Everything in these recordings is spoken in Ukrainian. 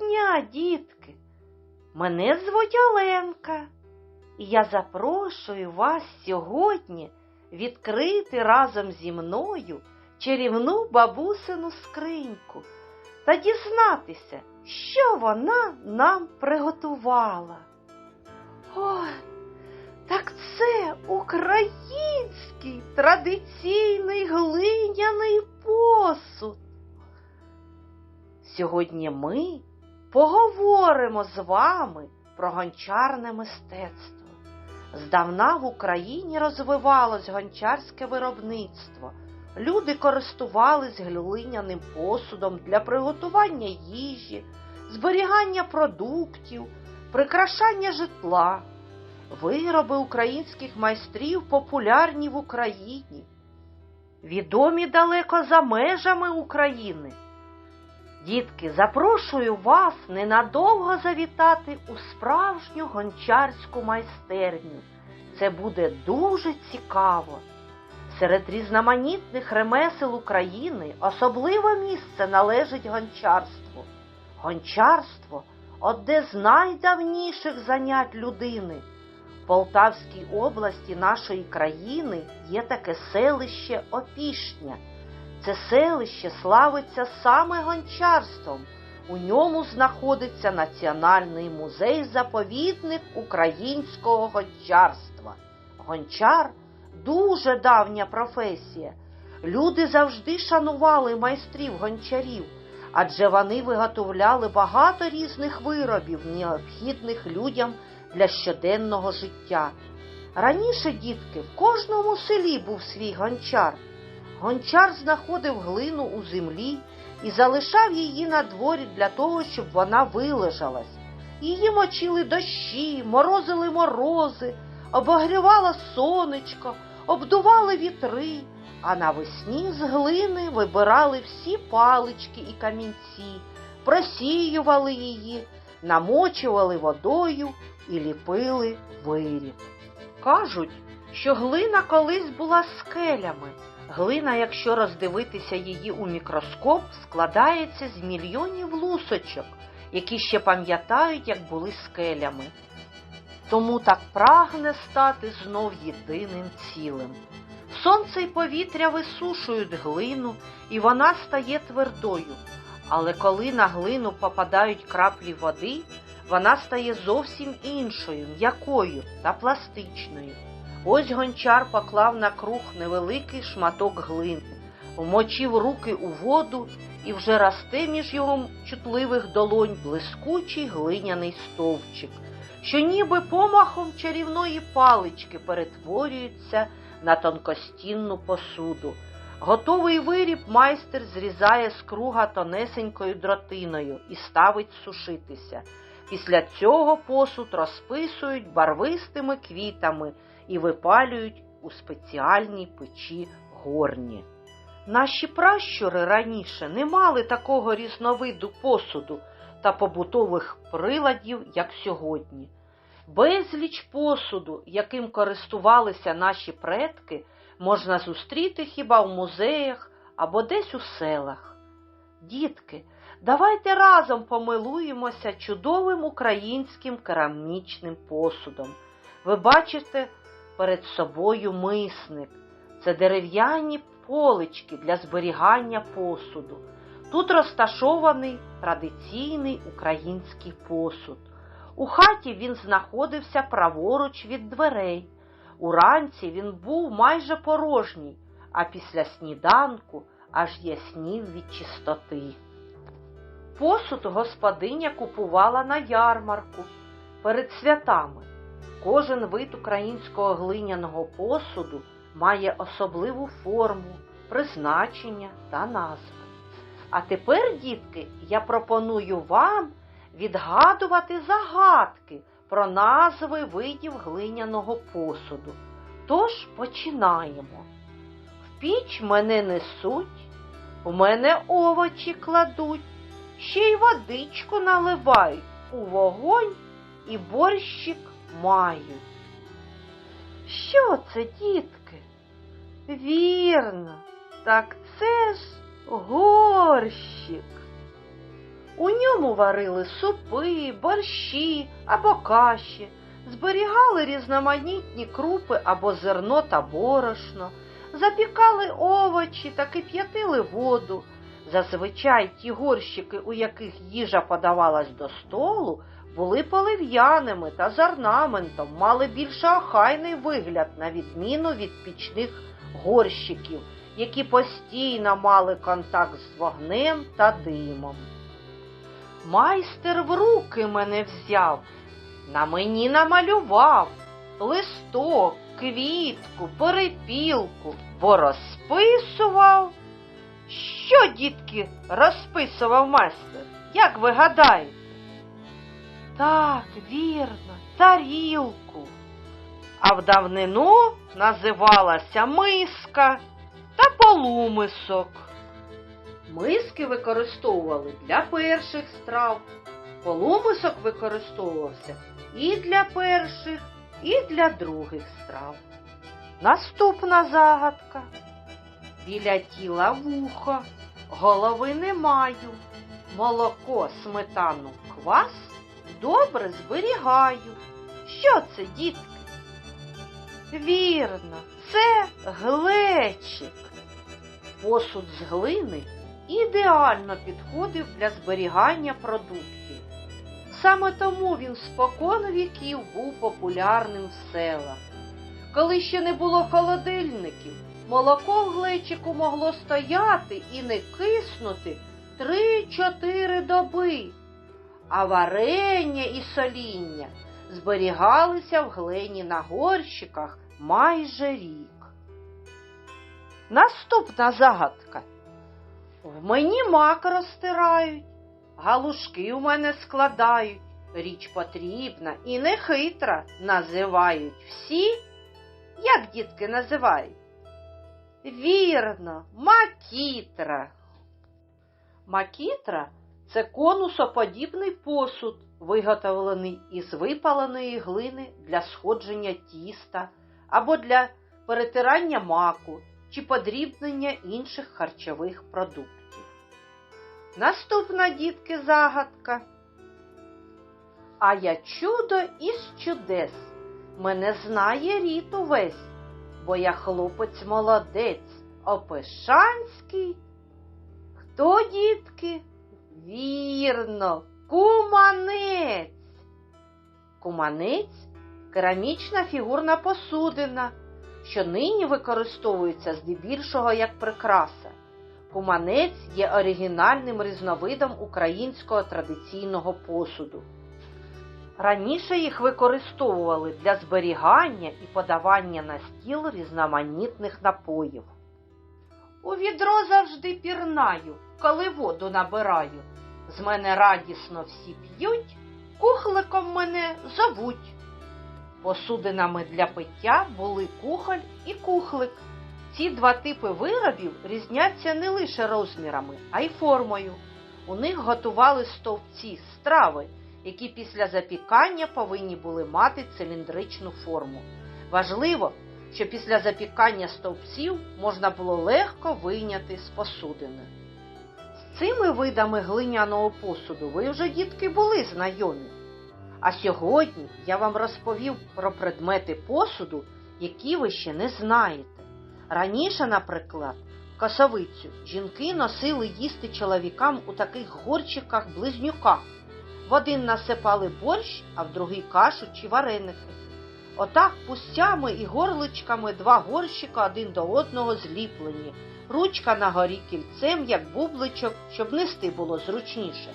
Дня, дітки! Мене звуть Оленка, і я запрошую вас сьогодні відкрити разом зі мною чарівну бабусину скриньку та дізнатися, що вона нам приготувала. Ой, так це український традиційний глиняний посуд. Сьогодні ми поговоримо з вами про гончарне мистецтво. Здавна в Україні розвивалось гончарське виробництво. Люди користувались глиняним посудом для приготування їжі, зберігання продуктів, прикрашання житла. Вироби українських майстрів популярні в Україні, відомі далеко за межами України. Дітки, запрошую вас ненадовго завітати у справжню гончарську майстерню. Це буде дуже цікаво. Серед різноманітних ремесел України особливе місце належить гончарству. Гончарство одне з найдавніших занять людини. В Полтавській області нашої країни є таке селище Опішня. Це селище славиться саме гончарством. У ньому знаходиться Національний музей-заповідник українського гончарства. Гончар дуже давня професія. Люди завжди шанували майстрів гончарів, адже вони виготовляли багато різних виробів, необхідних людям для щоденного життя. Раніше, дітки, в кожному селі був свій гончар. Гончар знаходив глину у землі і залишав її на дворі для того, щоб вона вилежалась. Її мочили дощі, морозили морози, обогрівало сонечко, обдували вітри, а навесні з глини вибирали всі палички і камінці, просіювали її, намочували водою і ліпили виріб. Кажуть, що глина колись була скелями. Глина, якщо роздивитися її у мікроскоп, складається з мільйонів лусочок, які ще пам'ятають, як були скелями. Тому так прагне стати знов єдиним цілим. Сонце й повітря висушують глину, і вона стає твердою. Але коли на глину попадають краплі води, вона стає зовсім іншою, м'якою та пластичною. Ось гончар поклав на круг невеликий шматок глини, вмочив руки у воду і вже росте між його чутливих долонь блискучий глиняний стовпчик, що ніби помахом чарівної палички перетворюється на тонкостінну посуду. Готовий виріб майстер зрізає з круга тонесенькою дротиною і ставить сушитися. Після цього посуд розписують барвистими квітами і випалюють у спеціальній печі горні. Наші пращури раніше не мали такого різновиду посуду та побутових приладів, як сьогодні. Безліч посуду, яким користувалися наші предки, можна зустріти хіба в музеях або десь у селах. Дітки, давайте разом помилуємося чудовим українським керамічним посудом. Ви бачите перед собою мисник. Це дерев'яні полички для зберігання посуду. Тут розташований традиційний український посуд. У хаті він знаходився праворуч від дверей. Уранці він був майже порожній, а після сніданку аж яснів від чистоти. Посуд господиня купувала на ярмарку перед святами. Кожен вид українського глиняного посуду має особливу форму, призначення та назви. А тепер, дітки, я пропоную вам відгадувати загадки про назви видів глиняного посуду. Тож починаємо. В піч мене несуть, в мене овочі кладуть, ще й водичку наливають у вогонь і борщик мають. Що це, дітки? Вірно, так це ж горщик. У ньому варили супи, борщі або каші, зберігали різноманітні крупи або зерно та борошно, запікали овочі та кип'ятили воду. Зазвичай ті горщики, у яких їжа подавалась до столу, були полив'яними та з орнаментом, мали більш охайний вигляд, на відміну від пічних горщиків, які постійно мали контакт з вогнем та димом. Майстер в руки мене взяв, на мені намалював листок, квітку, перепілку, бо розписував. Що, дітки, розписував майстер? Як ви гадаєте? Так, вірно, тарілку. А в давнину називалася миска та полумисок. Миски використовували для перших страв. Полумисок використовувався і для перших, і для других страв. Наступна загадка. Біля тіла вухо, голови не маю. Молоко, сметану, квас добре зберігаю. Що це, дітки? Вірно, це глечик. Посуд з глини ідеально підходив для зберігання продуктів. Саме тому він спокон віків був популярним в селах. Коли ще не було холодильників, молоко в глечику могло стояти і не киснути три-чотири доби, а варення і соління зберігалися в глині на горщиках майже рік. Наступна загадка. В мені мак розтирають, галушки у мене складають, річ потрібна і нехитра називають всі, як дітки називають? Вірно, макітра. Макітра це конусоподібний посуд, виготовлений із випаленої глини для сходження тіста або для перетирання маку чи подрібнення інших харчових продуктів. Наступна дітки загадка. А я чудо із чудес, мене знає рід увесь, бо я хлопець молодець, опишанський. Хто, дітки? Вірно, куманець. Куманець керамічна фігурна посудина, що нині використовується здебільшого як прикраса. Куманець є оригінальним різновидом українського традиційного посуду. Раніше їх використовували для зберігання і подавання на стіл різноманітних напоїв. У відро завжди пірнаю, коли воду набираю. З мене радісно всі п'ють, кухликом мене зовуть. Посудинами для пиття були кухоль і кухлик. Ці два типи виробів різняться не лише розмірами, а й формою. У них готували стовпці страви, які після запікання повинні були мати циліндричну форму. Важливо, що після запікання стовпців можна було легко вийняти з посудини. З цими видами глиняного посуду ви вже, дітки, були знайомі. А сьогодні я вам розповів про предмети посуду, які ви ще не знаєте. Раніше, наприклад, косовицю жінки носили їсти чоловікам у таких горчиках-близнюках. В один насипали борщ, а в другий кашу чи вареники. Отак пустями і горличками два горщика один до одного зліплені, ручка на горі кільцем, як бубличок, щоб нести було зручніше.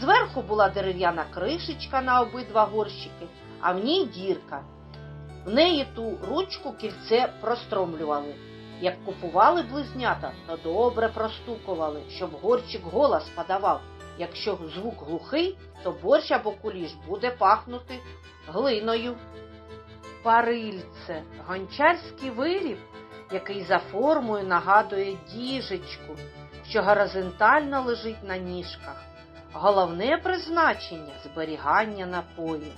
Зверху була дерев'яна кришечка на обидва горщики, а в ній дірка. В неї ту ручку кільце простромлювали. Як купували близнята, то добре простукували, щоб горчик голос подавав. Якщо звук глухий, то борщ або куліш буде пахнути глиною. Парильце гончарський виріб, який за формою нагадує діжечку, що горизонтально лежить на ніжках. Головне призначення зберігання напою.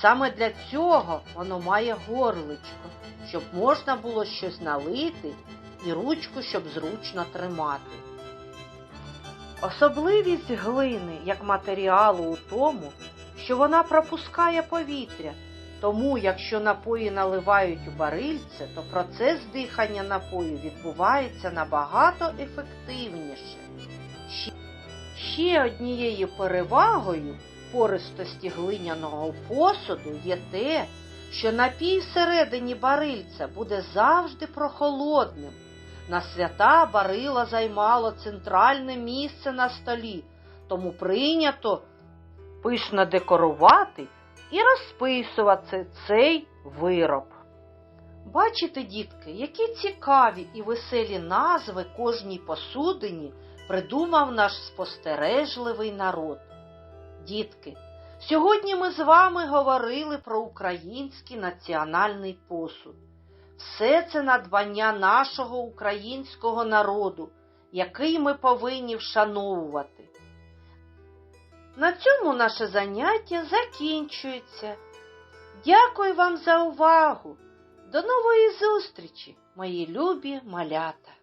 Саме для цього воно має горличко, щоб можна було щось налити і ручку, щоб зручно тримати. Особливість глини як матеріалу у тому, що вона пропускає повітря, тому якщо напої наливають у барильце, то процес дихання напою відбувається набагато ефективніше. Ще- однією перевагою пористості глиняного посуду є те, що напій всередині барильця буде завжди прохолодним. На свята барила займало центральне місце на столі, тому прийнято пишно декорувати і розписувати цей вироб. Бачите, дітки, які цікаві і веселі назви кожній посудині придумав наш спостережливий народ. Дітки, сьогодні ми з вами говорили про український національний посуд. Все це надбання нашого українського народу, який ми повинні вшановувати. На цьому наше заняття закінчується. Дякую вам за увагу. До нової зустрічі, мої любі малята!